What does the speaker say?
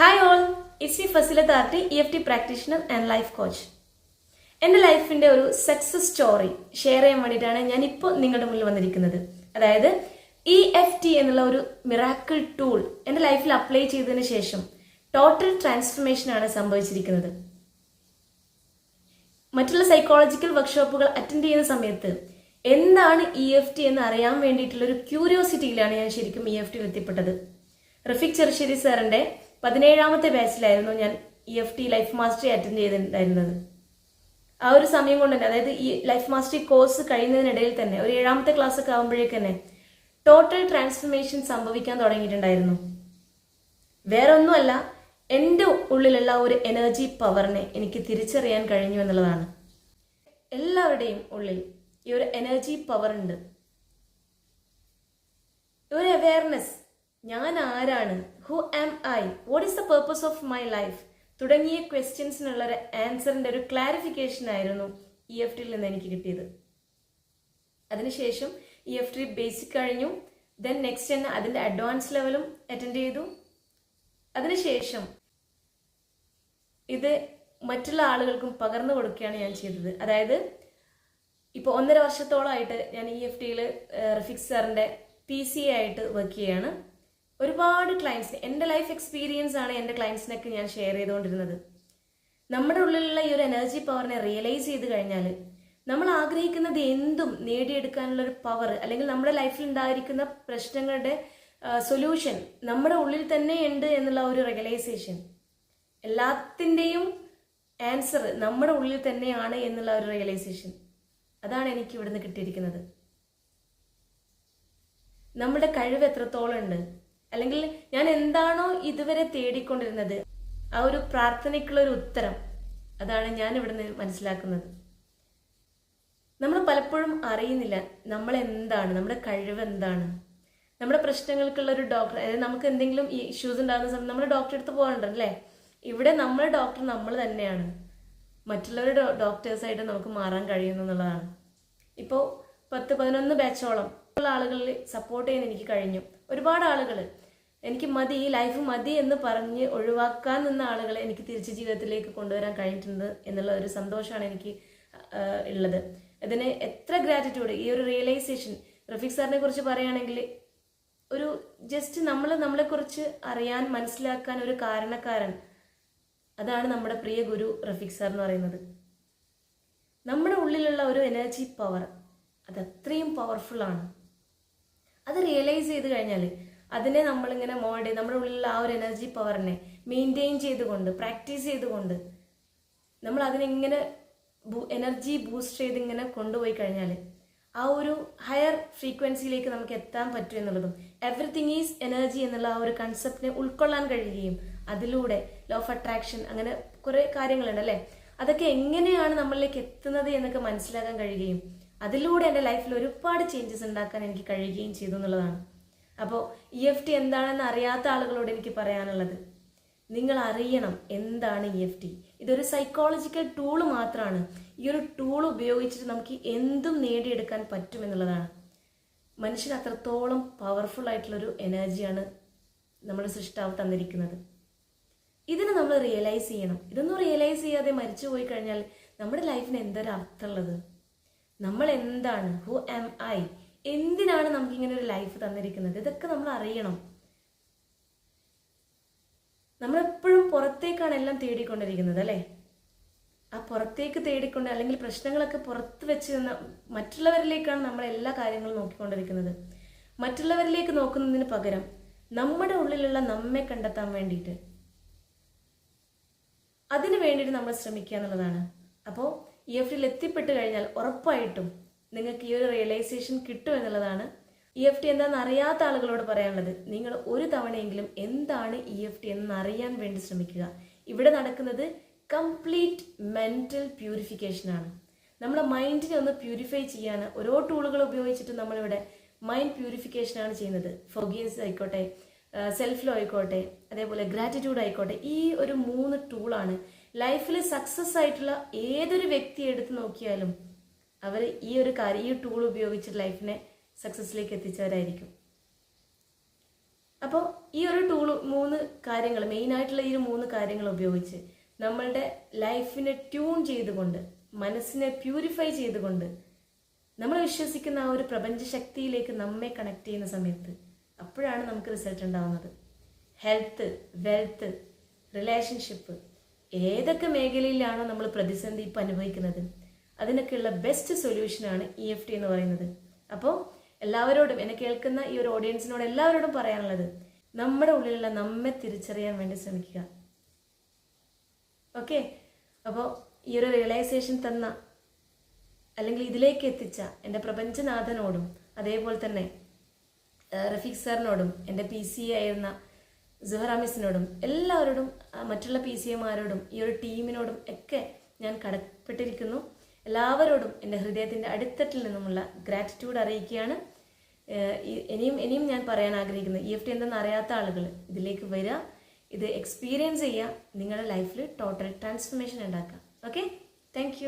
Hi all it's me Fasila E F T practitioner and life coach എന്റെ ലൈഫിന്റെ ഒരു success story share ചെയ്യാൻ വേണ്ടിയിട്ടാണ് ഞാൻ ഇപ്പോൾ നിങ്ങളുടെ മുന്നിൽ വന്നിരിക്കുന്നത്. അതായത് ഇ എഫ് ടി എന്നുള്ള ഒരു മിറാക്കിൾ ടൂൾ എന്റെ ലൈഫിൽ അപ്ലൈ ചെയ്തതിന് ശേഷം ടോട്ടൽ ട്രാൻസ്ഫർമേഷൻ ആണ് സംഭവിച്ചിരിക്കുന്നത്. മറ്റുള്ള സൈക്കോളജിക്കൽ വർക്ക്ഷോപ്പുകൾ അറ്റൻഡ് ചെയ്യുന്ന സമയത്ത് എന്താണ് ഇ എഫ് ടി എന്ന് അറിയാൻ വേണ്ടിയിട്ടുള്ള ഒരു ക്യൂരിയോസിറ്റിയിലാണ് ഞാൻ ശരിക്കും ഇ എഫ് ടിയിൽ എത്തിപ്പെട്ടത്. റഫീഖ് ചെറുശ്ശേരി സാറിന്റെ പതിനേഴാമത്തെ ബാച്ചിലായിരുന്നു ഞാൻ E F T life mastery attend ചെയ്തിട്ടുണ്ടായിരുന്നത്. ആ ഒരു സമയം കൊണ്ട് തന്നെ അതായത് ഈ ലൈഫ് മാസ്റ്ററി കോഴ്സ് കഴിയുന്നതിനിടയിൽ തന്നെ ഒരു ഏഴാമത്തെ ക്ലാസ് ഒക്കെ ആകുമ്പോഴേക്ക് തന്നെ ടോട്ടൽ ട്രാൻസ്ഫർമേഷൻ സംഭവിക്കാൻ തുടങ്ങിയിട്ടുണ്ടായിരുന്നു. വേറെ ഒന്നുമല്ല എന്റെ ഉള്ളിലുള്ള ഒരു എനർജി പവറിനെ എനിക്ക് തിരിച്ചറിയാൻ കഴിഞ്ഞു എന്നുള്ളതാണ്. എല്ലാവരുടെയും ഉള്ളിൽ ഈ ഒരു എനർജി പവർ ഉണ്ട്. ഒരു അവയർനെസ് ഞാൻ ആരാണ് who am I what is the purpose of my life തുടങ്ങിയ ക്വസ്റ്റ്യൻസിനുള്ള ഒരു ആൻസറിന്റെ ഒരു ക്ലാരിഫിക്കേഷൻ ആയിരുന്നു ഇ എഫ് ടിയിൽ നിന്ന് എനിക്ക് കിട്ടിയത്. അതിനുശേഷം ഇ എഫ് ടി ബേസിക് കഴിഞ്ഞു. ദെൻ നെക്സ്റ്റ് തന്നെ അതിന്റെ അഡ്വാൻസ് ലെവലും അറ്റൻഡ് ചെയ്തു. അതിനുശേഷം ഇത് മറ്റുള്ള ആളുകൾക്കും പകർന്നു കൊടുക്കുകയാണ് ഞാൻ ചെയ്തത്. അതായത് ഇപ്പോൾ ഒന്നര വർഷത്തോളമായിട്ട് ഞാൻ ഇ എഫ് ടിയിൽ റഫിക് സാറിന്റെ പി സി ആയിട്ട് വർക്ക് ചെയ്യാണ്. ഒരുപാട് ക്ലയൻസിന് എന്റെ ലൈഫ് എക്സ്പീരിയൻസ് ആണ് എന്റെ ക്ലയൻസിനൊക്കെ ഞാൻ ഷെയർ ചെയ്തുകൊണ്ടിരുന്നത്. നമ്മുടെ ഉള്ളിലുള്ള ഈ ഒരു എനർജി പവറിനെ റിയലൈസ് ചെയ്ത് കഴിഞ്ഞാൽ നമ്മൾ ആഗ്രഹിക്കുന്നത് എന്തും നേടിയെടുക്കാനുള്ള ഒരു പവർ അല്ലെങ്കിൽ നമ്മുടെ ലൈഫിൽ ഉണ്ടായിരിക്കുന്ന പ്രശ്നങ്ങളുടെ സൊല്യൂഷൻ നമ്മുടെ ഉള്ളിൽ തന്നെ ഉണ്ട് എന്നുള്ള ഒരു റിയലൈസേഷൻ എല്ലാത്തിന്റെയും ആൻസർ നമ്മുടെ ഉള്ളിൽ തന്നെയാണ് എന്നുള്ള ഒരു റിയലൈസേഷൻ അതാണ് എനിക്ക് ഇവിടുന്ന് കിട്ടിയിരിക്കുന്നത്. നമ്മുടെ കഴിവ് എത്രത്തോളം ഉണ്ട്? അല്ലെങ്കിൽ ഞാൻ എന്താണോ ഇതുവരെ തേടിക്കൊണ്ടിരുന്നത് ആ ഒരു പ്രാർത്ഥനയ്ക്കുള്ള ഒരു ഉത്തരം അതാണ് ഞാൻ ഇവിടുന്ന് മനസ്സിലാക്കുന്നത്. നമ്മൾ പലപ്പോഴും അറിയുന്നില്ല നമ്മൾ എന്താണ് നമ്മുടെ കഴിവ് എന്താണ്. നമ്മുടെ പ്രശ്നങ്ങൾക്കുള്ള ഒരു ഡോക്ടർ അതായത് നമുക്ക് എന്തെങ്കിലും ഇഷ്യൂസ് ഉണ്ടാകുന്ന സമയത്ത് നമ്മൾ ഡോക്ടറെ അടുത്ത് പോകാറുണ്ടല്ലേ? ഇവിടെ നമ്മൾ ഡോക്ടർ നമ്മൾ തന്നെയാണ്. മറ്റുള്ളവരുടെ ഡോക്ടേഴ്സായിട്ട് നമുക്ക് മാറാൻ കഴിയുന്നു എന്നുള്ളതാണ്. ഇപ്പോൾ പത്ത് പതിനൊന്ന് ബാച്ചോളം ആളുകളിൽ സപ്പോർട്ട് ചെയ്യാൻ എനിക്ക് കഴിഞ്ഞു. ഒരുപാട് ആളുകൾ എനിക്ക് മതി ഈ ലൈഫ് മതി എന്ന് പറഞ്ഞ് ഒഴിവാക്കാൻ നിന്ന ആളുകളെ എനിക്ക് തിരിച്ച് ജീവിതത്തിലേക്ക് കൊണ്ടുവരാൻ കഴിഞ്ഞിട്ടുണ്ട് എന്നുള്ള ഒരു സന്തോഷമാണ് എനിക്ക് ഉള്ളത്. ഇതിന് എത്ര ഗ്രാറ്റിറ്റ്യൂഡ് ഈ ഒരു റിയലൈസേഷൻ റഫീഖ് സാറിനെ കുറിച്ച് പറയുകയാണെങ്കിൽ ഒരു ജസ്റ്റ് നമ്മൾ നമ്മളെക്കുറിച്ച് അറിയാൻ മനസ്സിലാക്കാൻ ഒരു കാരണക്കാരൻ അതാണ് നമ്മുടെ പ്രിയ ഗുരു റഫീഖ് സാർ എന്ന് പറയുന്നത്. നമ്മുടെ ഉള്ളിലുള്ള ഒരു എനർജി പവർ അത് അത്രയും പവർഫുള്ളാണ് അത് റിയലൈസ് ചെയ്ത് കഴിഞ്ഞാൽ അതിനെ നമ്മളിങ്ങനെ ചെയ്ത് നമ്മുടെ ഉള്ളിലുള്ള ആ ഒരു എനർജി പവറിനെ മെയിന്റെയിൻ ചെയ്തുകൊണ്ട് പ്രാക്ടീസ് ചെയ്തുകൊണ്ട് നമ്മൾ അതിനെങ്ങനെ എനർജി ബൂസ്റ്റ് ചെയ്ത് ഇങ്ങനെ കൊണ്ടുപോയി കഴിഞ്ഞാൽ ആ ഒരു ഹയർ ഫ്രീക്വൻസിയിലേക്ക് നമുക്ക് എത്താൻ പറ്റും എന്നുള്ളതും എവറിത്തിങ് ഈസ് എനർജി എന്നുള്ള ആ ഒരു കൺസെപ്റ്റിനെ ഉൾക്കൊള്ളാൻ കഴിയുകയും അതിലൂടെ ലോ ഓഫ് അട്രാക്ഷൻ അങ്ങനെ കുറേ കാര്യങ്ങളുണ്ട് അല്ലേ? അതൊക്കെ എങ്ങനെയാണ് നമ്മളിലേക്ക് എത്തുന്നത് എന്നൊക്കെ മനസ്സിലാക്കാൻ കഴിയുകയും അതിലൂടെ എന്റെ ലൈഫിൽ ഒരുപാട് ചേഞ്ചസ് ഉണ്ടാക്കാൻ എനിക്ക് കഴിയുകയും ചെയ്തു എന്നുള്ളതാണ്. അപ്പോൾ ഇ എഫ് ടി എന്താണെന്ന് അറിയാത്ത ആളുകളോട് എനിക്ക് പറയാനുള്ളത് നിങ്ങൾ അറിയണം എന്താണ് ഇ എഫ് ടി ഇതൊരു സൈക്കോളജിക്കൽ ടൂൾ മാത്രമാണ് ഈ ഒരു ടൂൾ ഉപയോഗിച്ചിട്ട് നമുക്ക് എന്തും നേടിയെടുക്കാൻ പറ്റും എന്നുള്ളതാണ്. മനുഷ്യന് അത്രത്തോളം പവർഫുൾ ആയിട്ടുള്ളൊരു എനർജിയാണ് നമ്മൾ സൃഷ്ടാവ് തന്നിരിക്കുന്നത്. ഇതിനെ നമ്മൾ റിയലൈസ് ചെയ്യണം. ഇതൊന്നും റിയലൈസ് ചെയ്യാതെ മരിച്ചു പോയി കഴിഞ്ഞാൽ നമ്മുടെ ലൈഫിന് എന്തൊരു അർത്ഥമുള്ളത് നമ്മൾ എന്താണ് ഹു എം ഐ എന്തിനാണ് നമുക്ക് ഇങ്ങനെ ഒരു ലൈഫ് തന്നിരിക്കുന്നത്? ഇതൊക്കെ നമ്മൾ അറിയണം. നമ്മൾ എപ്പോഴും പുറത്തേക്കാണ് എല്ലാം തേടിക്കൊണ്ടിരിക്കുന്നത് അല്ലേ? ആ പുറത്തേക്ക് തേടിക്കൊണ്ട് അല്ലെങ്കിൽ പ്രശ്നങ്ങളൊക്കെ പുറത്ത് വെച്ച് മറ്റുള്ളവരിലേക്കാണ് നമ്മൾ എല്ലാ കാര്യങ്ങളും നോക്കിക്കൊണ്ടിരിക്കുന്നത്. മറ്റുള്ളവരിലേക്ക് നോക്കുന്നതിന് പകരം നമ്മുടെ ഉള്ളിലുള്ള നമ്മെ കണ്ടെത്താൻ വേണ്ടിയിട്ട് അതിനു വേണ്ടിയിട്ട് നമ്മൾ ശ്രമിക്കുക എന്നുള്ളതാണ്. അപ്പോൾ ഇ എഫ് ടിയിൽ എത്തിപ്പെട്ട് കഴിഞ്ഞാൽ ഉറപ്പായിട്ടും നിങ്ങൾക്ക് ഈ ഒരു റിയലൈസേഷൻ കിട്ടും എന്നുള്ളതാണ്. ഇ എഫ് ടി എന്താണെന്ന് അറിയാത്ത ആളുകളോട് പറയാനുള്ളത്. നിങ്ങൾ ഒരു തവണയെങ്കിലും എന്താണ് ഇ എഫ് ടി എന്ന് അറിയാൻ വേണ്ടി ശ്രമിക്കുക. ഇവിടെ നടക്കുന്നത് കംപ്ലീറ്റ് മെന്റൽ പ്യൂരിഫിക്കേഷൻ ആണ്. നമ്മുടെ മൈൻഡിനെ ഒന്ന് പ്യൂരിഫൈ ചെയ്യാൻ ഓരോ ടൂളുകൾ ഉപയോഗിച്ചിട്ട് നമ്മളിവിടെ മൈൻഡ് പ്യൂരിഫിക്കേഷൻ ആണ് ചെയ്യുന്നത്. ഫൊഗീസ് ആയിക്കോട്ടെ സെൽഫ് ലോ ആയിക്കോട്ടെ അതേപോലെ ഗ്രാറ്റിറ്റ്യൂഡ് ആയിക്കോട്ടെ ഈ ഒരു മൂന്ന് ടൂളാണ് ലൈഫിൽ സക്സസ് ആയിട്ടുള്ള ഏതൊരു വ്യക്തി എടുത്ത് നോക്കിയാലും അവർ ഈ ഒരു കാര്യം ഈ ടൂൾ ഉപയോഗിച്ച് ലൈഫിനെ സക്സസ്സിലേക്ക് എത്തിച്ചവരായിരിക്കും. അപ്പോൾ ഈ ഒരു ടൂൾ മൂന്ന് കാര്യങ്ങൾ മെയിൻ ആയിട്ടുള്ള ഈ മൂന്ന് കാര്യങ്ങൾ ഉപയോഗിച്ച് നമ്മളുടെ ലൈഫിനെ ട്യൂൺ ചെയ്തുകൊണ്ട് മനസ്സിനെ പ്യൂരിഫൈ ചെയ്തുകൊണ്ട് നമ്മൾ വിശ്വസിക്കുന്ന ആ ഒരു പ്രപഞ്ച ശക്തിയിലേക്ക് നമ്മെ കണക്ട് ചെയ്യുന്ന സമയത്ത് അപ്പോഴാണ് നമുക്ക് റിസൾട്ട് ഉണ്ടാവുന്നത്. ഹെൽത്ത് വെൽത്ത് റിലേഷൻഷിപ്പ് ഏതൊക്കെ മേഖലയിലാണോ നമ്മൾ പ്രതിസന്ധി ഇപ്പം അനുഭവിക്കുന്നത്? അതിനൊക്കെയുള്ള ബെസ്റ്റ് സൊല്യൂഷനാണ് ഇ എഫ് ടി എന്ന് പറയുന്നത്. അപ്പോൾ എല്ലാവരോടും എന്നെ കേൾക്കുന്ന ഈ ഒരു ഓഡിയൻസിനോട് എല്ലാവരോടും പറയാനുള്ളത് നമ്മുടെ ഉള്ളിലുള്ള നമ്മെ തിരിച്ചറിയാൻ വേണ്ടി ശ്രമിക്കുക. ഓക്കെ അപ്പോൾ ഈ ഒരു റിയലൈസേഷൻ തന്ന അല്ലെങ്കിൽ ഇതിലേക്ക് എത്തിച്ച എന്റെ പ്രപഞ്ചനാഥനോടും അതേപോലെ തന്നെ റഫീഖ് സാറിനോടും എന്റെ പി സി ആയിരുന്ന സുഹറ മിസ്സിനോടും എല്ലാവരോടും മറ്റുള്ള പി സി എമാരോടും ഈ ഒരു ടീമിനോടും ഒക്കെ ഞാൻ കടപ്പെട്ടിരിക്കുന്നു. എല്ലാവരോടും എന്റെ ഹൃദയത്തിന്റെ അടിത്തട്ടിൽ നിന്നുമുള്ള ഗ്രാറ്റിറ്റ്യൂഡ് അറിയിക്കുകയാണ്. ഇനിയും ഇനിയും ഞാൻ പറയാൻ ആഗ്രഹിക്കുന്നത് ഇ എഫ് ടി എന്തെന്ന് അറിയാത്ത ആളുകൾ ഇതിലേക്ക് വരിക. ഇത് എക്സ്പീരിയൻസ് ചെയ്യുക. നിങ്ങളുടെ ലൈഫിൽ ടോട്ടൽ ട്രാൻസ്ഫർമേഷൻ ഉണ്ടാക്കുക. Okay thank